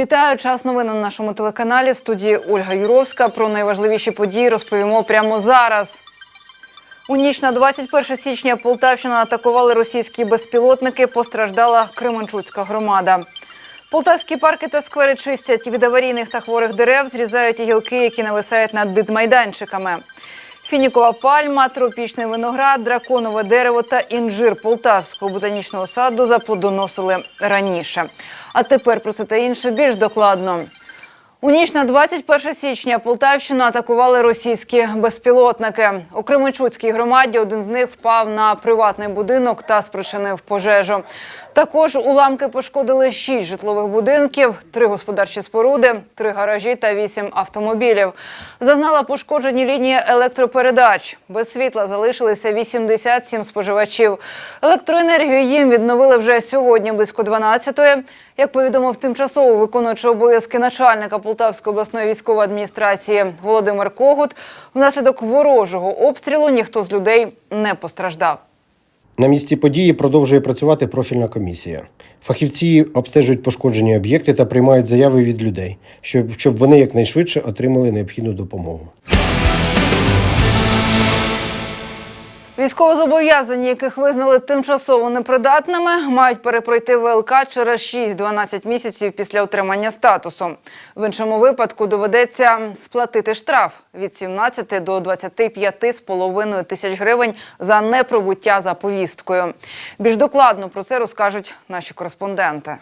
Вітаю час новин на нашому телеканалі. В студії Ольга Юровська. Про найважливіші події розповімо прямо зараз. У ніч на 21 січня Полтавщина атакували російські безпілотники. Постраждала Кременчуцька громада. Полтавські парки та сквери чистять від аварійних та хворих дерев, зрізають гілки, які нависають над дитмайданчиками. Фінікова пальма, тропічний виноград, драконове дерево та інжир Полтавського ботанічного саду заплодоносили раніше. А тепер про це та інше більш докладно. У ніч на 21 січня Полтавщину атакували російські безпілотники. У Кременчуцькій громаді один з них впав на приватний будинок та спричинив пожежу. Також уламки пошкодили шість житлових будинків, три господарчі споруди, три гаражі та вісім автомобілів. Зазнала пошкоджені лінії електропередач. Без світла залишилися 87 споживачів. Електроенергію їм відновили вже сьогодні близько 12-ї. Як повідомив тимчасово виконуючий обов'язки начальника Полтавської обласної військової адміністрації Володимир Когут, внаслідок ворожого обстрілу ніхто з людей не постраждав. На місці події продовжує працювати профільна комісія. Фахівці обстежують пошкоджені об'єкти та приймають заяви від людей, щоб, щоб вони якнайшвидше отримали необхідну допомогу. Військовозобов'язані, яких визнали тимчасово непридатними, мають перепройти ВЛК через 6-12 місяців після отримання статусу. В іншому випадку доведеться сплатити штраф від 17 до 25,5 тисяч гривень за непробуття за повісткою. Більш докладно про це розкажуть наші кореспонденти.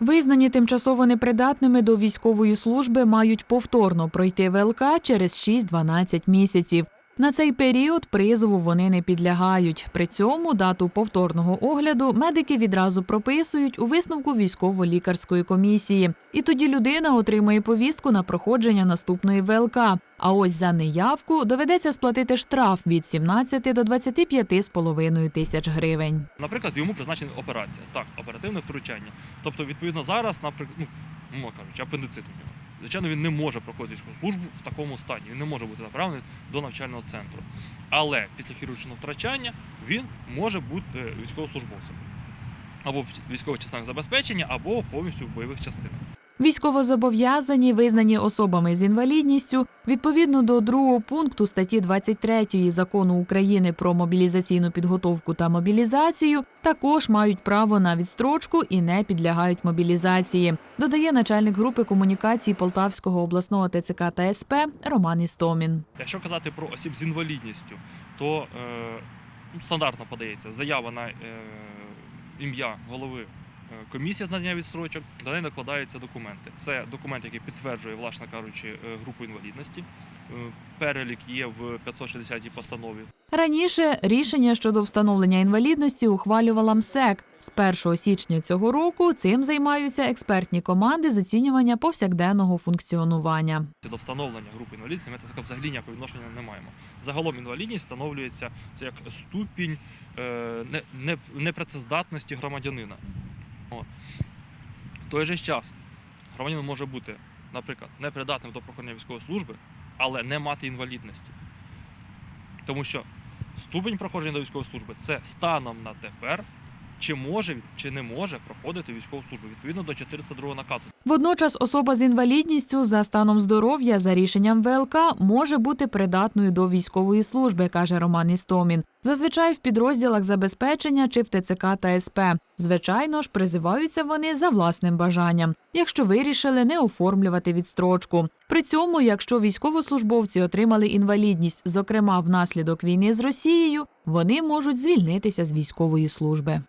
Визнані тимчасово непридатними до військової служби мають повторно пройти ВЛК через 6-12 місяців. На цей період призову вони не підлягають. При цьому дату повторного огляду медики відразу прописують у висновку військово-лікарської комісії. І тоді людина отримує повістку на проходження наступної ВЛК. А ось за неявку доведеться сплатити штраф від 17 до 25,5 тисяч гривень. Наприклад, йому призначена операція. Так, оперативне втручання. Тобто, відповідно, зараз, наприклад, ну, кажучи, апендицит у нього. Звичайно, він не може проходити військову службу в такому стані. Він не може бути направлений до навчального центру. Але після хірургічного втрачання він може бути військовослужбовцем. Або в військових частинах забезпечення, або повністю в бойових частинах. Військовозобов'язані, визнані особами з інвалідністю, відповідно до другого пункту статті 23 закону України про мобілізаційну підготовку та мобілізацію, також мають право на відстрочку і не підлягають мобілізації. Додає начальник групи комунікацій Полтавського обласного ТЦК та СП Роман Істомін. Якщо казати про осіб з інвалідністю, то е, ну, стандартно подається заява на е, ім'я голови е, комісії з надання відстрочок, до неї накладаються документи. Це документ, який підтверджує, власне кажучи, е, групу інвалідності. Е, Перелік є в 560 постанові. Раніше рішення щодо встановлення інвалідності ухвалювала МСЕК. З 1 січня цього року цим займаються експертні команди з оцінювання повсякденного функціонування. До встановлення групи інвалідності ми так взагалі ніякого відношення не маємо. Загалом інвалідність встановлюється це як ступінь не, не, непрацездатності громадянина. В той же час громадянин може бути, наприклад, непридатним до проходження військової служби, але не мати інвалідності. Тому що ступень проходження до військової служби це станом на тепер, чи може чи не може проходити військову службу відповідно до 402 наказу. Водночас особа з інвалідністю за станом здоров'я за рішенням ВЛК може бути придатною до військової служби, каже Роман Істомін. Зазвичай в підрозділах забезпечення чи в ТЦК та СП. Звичайно ж, призиваються вони за власним бажанням, якщо вирішили не оформлювати відстрочку. При цьому, якщо військовослужбовці отримали інвалідність, зокрема внаслідок війни з Росією, вони можуть звільнитися з військової служби.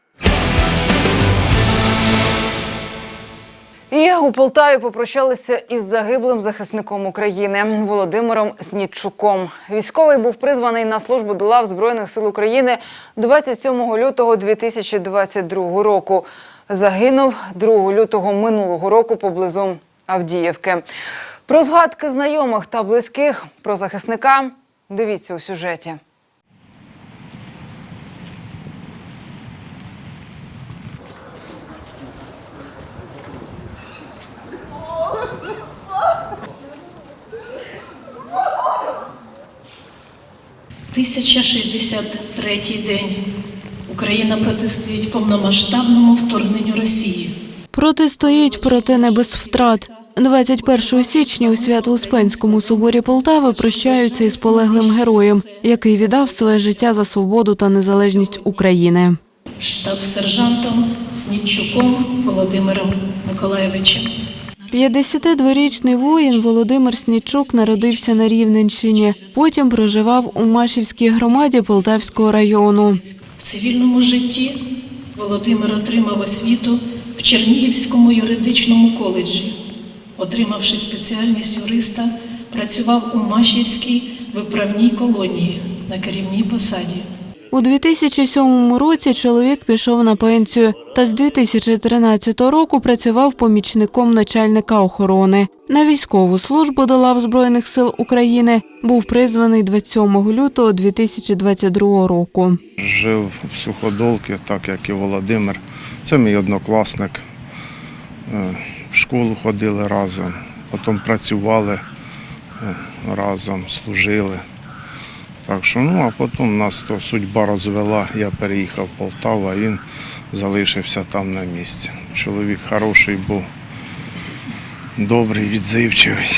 І у Полтаві попрощалися із загиблим захисником України Володимиром Снітчуком. Військовий був призваний на службу до лав Збройних сил України 27 лютого 2022 року. Загинув 2 лютого минулого року поблизу Авдіївки. Про згадки знайомих та близьких про захисника дивіться у сюжеті. – 1063 день. Україна протистоїть повномасштабному вторгненню Росії. Протистоїть проти не без втрат. 21 січня у Свято-Успенському соборі Полтави прощаються із полеглим героєм, який віддав своє життя за свободу та незалежність України. штаб-сержантом Снідчуком Володимиром Миколаєвичем. 52-річний воїн Володимир Снічук народився на Рівненщині. Потім проживав у Машівській громаді Полтавського району. В цивільному житті Володимир отримав освіту в Чернігівському юридичному коледжі. Отримавши спеціальність юриста, працював у Машівській виправній колонії на керівній посаді. У 2007 році чоловік пішов на пенсію та з 2013 року працював помічником начальника охорони. На військову службу до лав Збройних сил України був призваний 27 лютого 2022 року. Жив в Суходолці, так як і Володимир. Це мій однокласник. Е, В школу ходили разом, потім працювали е, разом, служили. Так що, ну, а потім нас то судьба розвела, я переїхав в Полтаву, а він залишився там на місці. Чоловік хороший був, добрий, відзивчивий,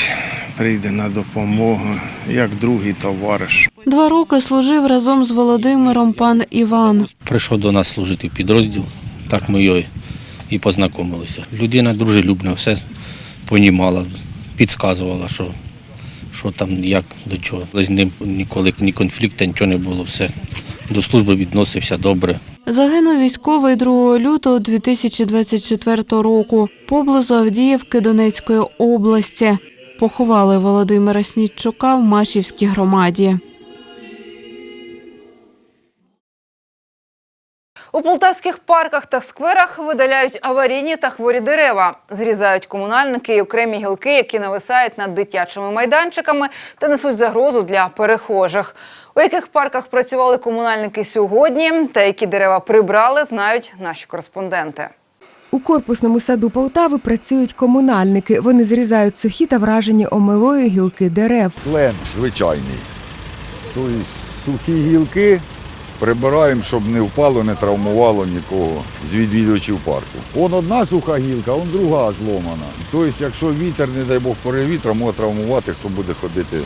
прийде на допомогу, як другий товариш. Два роки служив разом з Володимиром пан Іван. Прийшов до нас служити в підрозділ, так ми його і познайомилися. Людина дружелюбна, все понімала, підказувала, що, що там, як до чого. З ним ніколи ні конфлікту, нічого не було, все. До служби відносився добре. Загинув військовий 2 лютого 2024 року поблизу Авдіївки Донецької області. Поховали Володимира Снідчука в Машівській громаді. У полтавських парках та скверах видаляють аварійні та хворі дерева, зрізають комунальники і окремі гілки, які нависають над дитячими майданчиками та несуть загрозу для перехожих. У яких парках працювали комунальники сьогодні та які дерева прибрали, знають наші кореспонденти. У корпусному саду Полтави працюють комунальники. Вони зрізають сухі та вражені омилою гілки дерев. Плен звичайний. Тобто сухі гілки прибираємо, щоб не впало, не травмувало нікого з відвідувачів парку. Он одна суха гілка, он друга зломана. Тобто, якщо вітер, не дай Бог, порив вітра, може травмувати, хто буде ходити.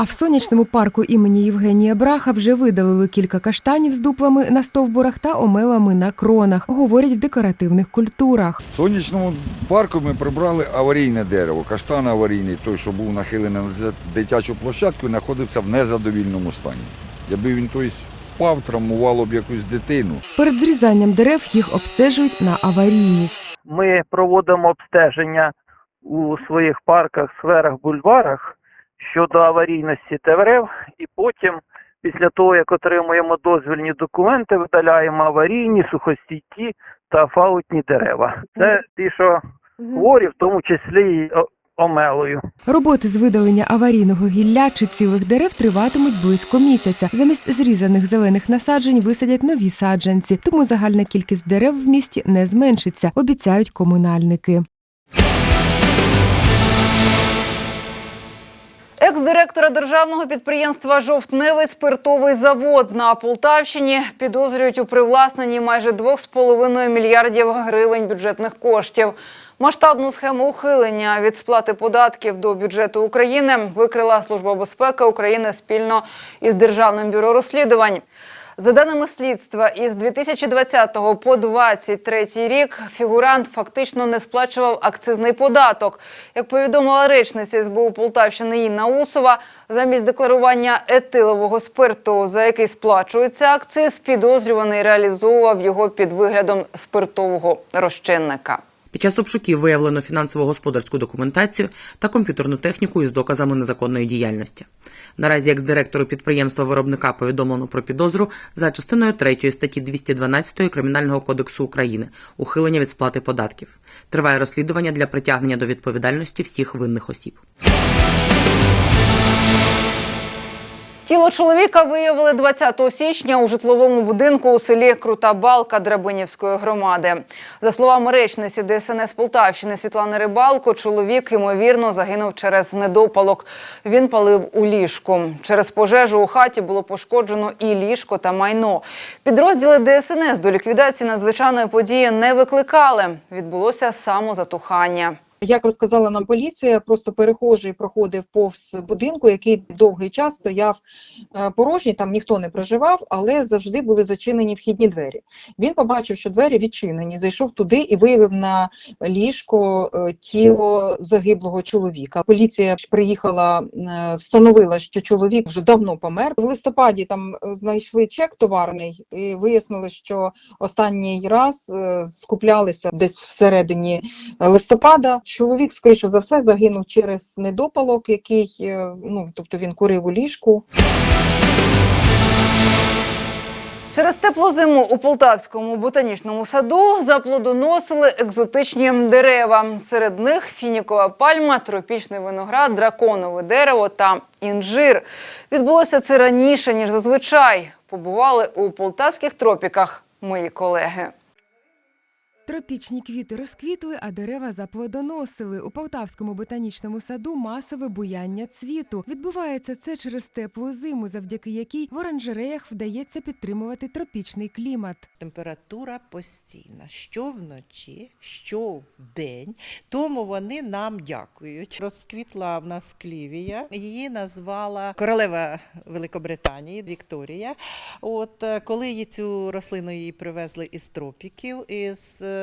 А в сонячному парку імені Євгенія Браха вже видалили кілька каштанів з дуплами на стовбурах та омелами на кронах, говорять в декоративних культурах. В сонячному парку ми прибрали аварійне дерево, каштан аварійний, той, що був нахилений на дитячу площадку, знаходився в незадовільному стані. Якби він тобто, впав, травмувало б якусь дитину. Перед зрізанням дерев їх обстежують на аварійність. Ми проводимо обстеження у своїх парках, сферах, бульварах щодо аварійності дерев, і потім, після того, як отримуємо дозвільні документи, видаляємо аварійні, сухостійкі та фаутні дерева. Це ті, що хворі, в тому числі і омелою. Роботи з видалення аварійного гілля чи цілих дерев триватимуть близько місяця. Замість зрізаних зелених насаджень висадять нові саджанці, тому загальна кількість дерев в місті не зменшиться, обіцяють комунальники. Екс-директора державного підприємства Жовтневий спиртовий завод на Полтавщині підозрюють у привласненні майже 2,5 мільярдів гривень бюджетних коштів. Масштабну схему ухилення від сплати податків до бюджету України викрила Служба безпеки України спільно із Державним бюро розслідувань. За даними слідства, із 2020 по 2023 рік фігурант фактично не сплачував акцизний податок. Як повідомила речниця СБУ Полтавщини Інна Усова, замість декларування етилового спирту, за який сплачується акциз, підозрюваний реалізовував його під виглядом спиртового розчинника. Під час обшуків виявлено фінансово-господарську документацію та комп'ютерну техніку із доказами незаконної діяльності. Наразі екс-директору підприємства виробника повідомлено про підозру за частиною 3 статті 212 Кримінального кодексу України ухилення від сплати податків. Триває розслідування для притягнення до відповідальності всіх винних осіб. Тіло чоловіка виявили 20 січня у житловому будинку у селі Крута Балка Драбинівської громади. За словами речниці ДСНС Полтавщини Світлани Рибалко, чоловік ймовірно загинув через недопалок. Він палив у ліжку. Через пожежу у хаті було пошкоджено і ліжко та майно. Підрозділи ДСНС до ліквідації надзвичайної події не викликали. Відбулося самозатухання. Як розказала нам поліція, просто перехожий проходив повз будинку, який довгий час стояв е, порожній, там ніхто не проживав, але завжди були зачинені вхідні двері. Він побачив, що двері відчинені, зайшов туди і виявив на ліжко е, тіло загиблого чоловіка. Поліція приїхала, е, встановила, що чоловік вже давно помер. В листопаді там знайшли чек товарний і вияснили, що останній раз скуплялися десь всередині листопада. Чоловік, скоріше за все, загинув через недопалок, який е, ну тобто він курив у ліжку. Через теплу зиму у Полтавському ботанічному саду заплодоносили екзотичні дерева. Серед них фінікова пальма, тропічний виноград, драконове дерево та інжир. Відбулося це раніше, ніж зазвичай. Побували у полтавських тропіках мої колеги. Тропічні квіти розквітли, а дерева заплодоносили. У Полтавському ботанічному саду масове буяння цвіту. Відбувається це через теплу зиму, завдяки якій в оранжереях вдається підтримувати тропічний клімат. Температура постійна, що вночі, що вдень, тому вони нам дякують. Розквітла в нас клівія, її назвала королева Великобританії Вікторія. От е, коли її цю рослину її привезли із тропіків, із е,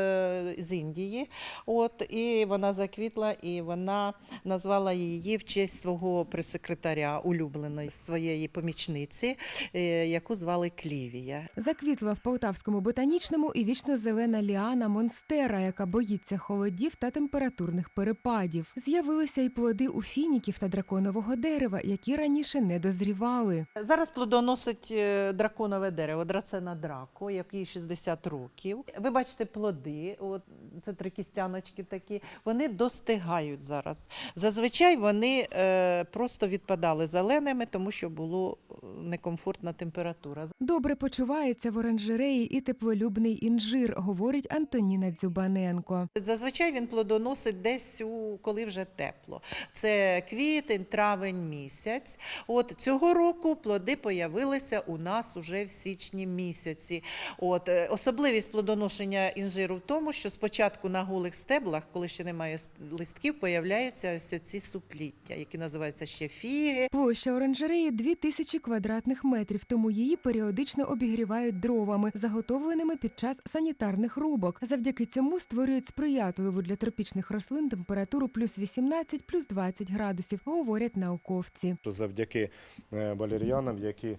з Індії, от і вона заквітла, і вона назвала її в честь свого прес-секретаря улюбленої своєї помічниці, е, яку звали Клівія. Заквітла в Полтавському ботанічному і вічно-зелена ліана монстера, яка боїться холодів та температурних перепадів. З'явилися й плоди у фініків та драконового дерева, які раніше не дозрівали. Зараз плодоносить е, драконове дерево, драцена драко, який 60 років. Ви бачите плоди, от це три кістяночки такі. Вони достигають зараз. Зазвичай вони е, просто відпадали зеленими, тому що було е, некомфортна температура. Добре почувається в оранжереї і теплолюбний інжир, говорить Антоніна Дзюбаненко. Зазвичай він плодоносить десь у коли вже тепло. Це квітень, травень місяць. От цього року плоди появилися у нас уже в січні місяці. От е, особливість плодоношення інжиру в тому, що спочатку на голих стеблах, коли ще немає листків, появляються ось ці супліття, які називаються ще фіги. Площа оранжереї 2000 квадратних метрів, тому її періодично обігрівають дровами, заготовленими під час санітарних рубок. Завдяки цьому створюють сприятливу для тропічних рослин температуру плюс 18, плюс 20 градусів, говорять науковці. завдяки е, валеріанам, які е,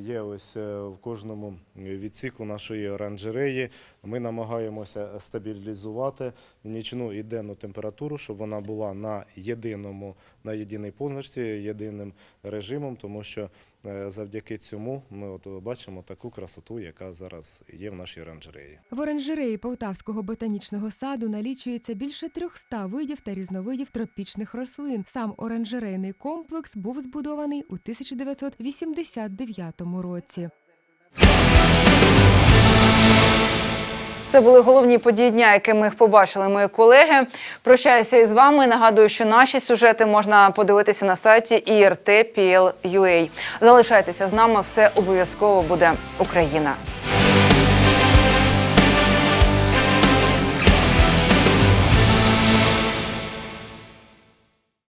є ось е, в кожному відсіку нашої оранжереї, ми намагаємося стабілізувати нічну і денну температуру, щоб вона була на єдиному, на єдиній позначці, єдиним режимом, тому що е, завдяки цьому ми от бачимо таку красоту, яка зараз є в нашій оранжереї. В оранжереї Полтавського ботанічного саду налічується більше 300 видів та різновидів тропічних рослин. Сам оранжерейний комплекс був збудований у 1989 році. Це були головні події дня, якими їх побачили мої колеги. Прощаюся із вами. Нагадую, що наші сюжети можна подивитися на сайті IRT.PL.UA. Залишайтеся з нами. Все обов'язково буде Україна.